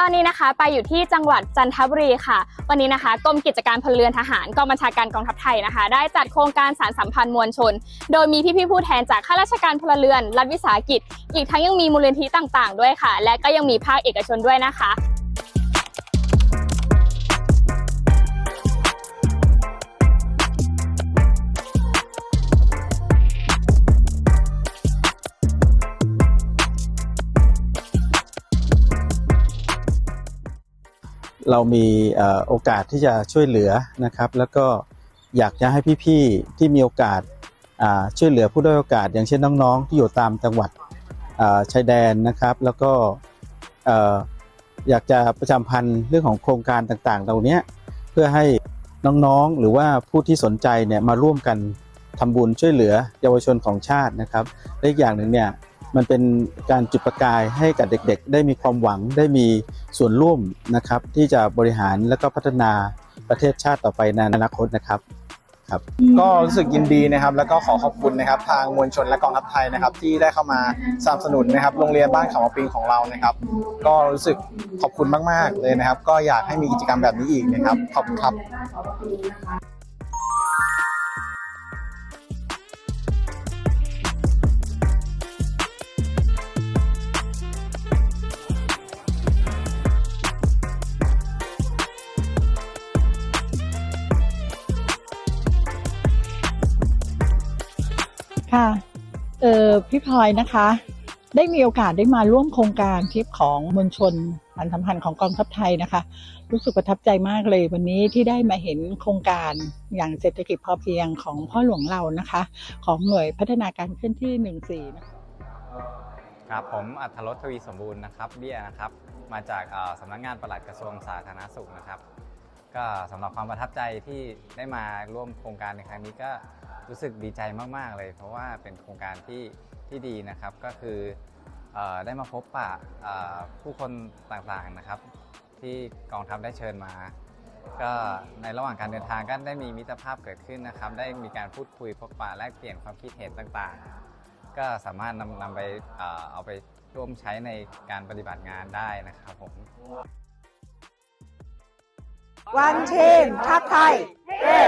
ตอนนี้นะคะไปอยู่ที่จังหวัดจันทบุรีค่ะ วันนี้นะคะกรมกิจการพลเรือนทหารกองบัญชาการกองทัพไทยนะคะ ได้จัดโครงการสารสัมพันธ์มวลชน โดยมีพี่ๆผู้แทนจากข้าราชการพลเรือน รัฐวิสาหกิจ อีกทั้งยังมีมูลนิธิต่างๆ ด้วยค่ะ และก็ยังมีภาคเอกชนด้วยนะคะ เรามีโอกาสที่จะช่วยเหลือนะครับ แล้วก็อยากจะให้พี่ๆที่มีโอกาสช่วยเหลือผู้ด้อยโอกาส อย่างเช่นน้องๆ ที่อยู่ตามจังหวัดชายแดนนะครับ แล้วก็อยากจะประชามพันธ์เรื่องของโครงการต่างๆเหล่านี้เพื่อให้น้องๆ หรือว่าผู้ที่สนใจเนี่ยมาร่วมกันทำบุญช่วยเหลือเยาวชนของชาตินะครับและอีกอย่างหนึ่งเนี่ย มันเป็นการจุดประกายให้กับเด็กๆ ได้มีความหวังได้มีส่วนร่วมนะครับ ที่จะบริหารและก็พัฒนาประเทศชาติต่อไปในอนาคตนะครับก็รู้สึกยินดีนะครับ แล้วก็ขอขอบคุณนะครับ ทางมวลชนและกองทัพไทยนะครับ ที่ได้เข้ามาสนับสนุนนะครับ โรงเรียนบ้านเขามาปิงของเรานะครับ ก็รู้สึกขอบคุณมาก ๆ เลยนะครับ ก็อยากให้มีกิจกรรมแบบนี้อีกนะครับขอบคุณครับ ค่ะเออพี่พลอยนะคะ ได้มีโอกาสได้มาร่วมโครงการทริปของมวลชนพันธสัมพันธ์ของกองทัพไทยนะคะ รู้สึกประทับใจมากเลยวันนี้ที่ได้มาเห็นโครงการอย่างเศรษฐกิจพอเพียงของพ่อหลวงเรานะคะ ของหน่วยพัฒนาการเคลื่อนที่ 14 นะคะครับผมอัธรสทวีสมบูรณ์นะครับเบี้ยนะครับมาจากเอ่อสำนักงานปลัดกระทรวงสาธารณสุขนะครับ ก็สำหรับความประทับใจที่ได้มาร่วมโครงการในครั้งนี้ก็ รู้สึกดีใจมาก ๆ เลย เพราะว่าเป็นโครงการที่ที่ดีนะครับ ก็คือเออได้มาพบปะเอ่อผู้คนต่างๆนะครับ ที่กองทัพได้เชิญมา ก็ในระหว่างการเดินทางก็ได้มีมิตรภาพเกิดขึ้นนะครับ ได้มีการพูดคุยพบปะแลกเปลี่ยนความคิดเห็นต่างๆ ก็สามารถนำนำไปเอ่อเอาไปร่วมใช้ในการปฏิบัติงานได้นะครับผมวันทีมทัพไทยเฮ้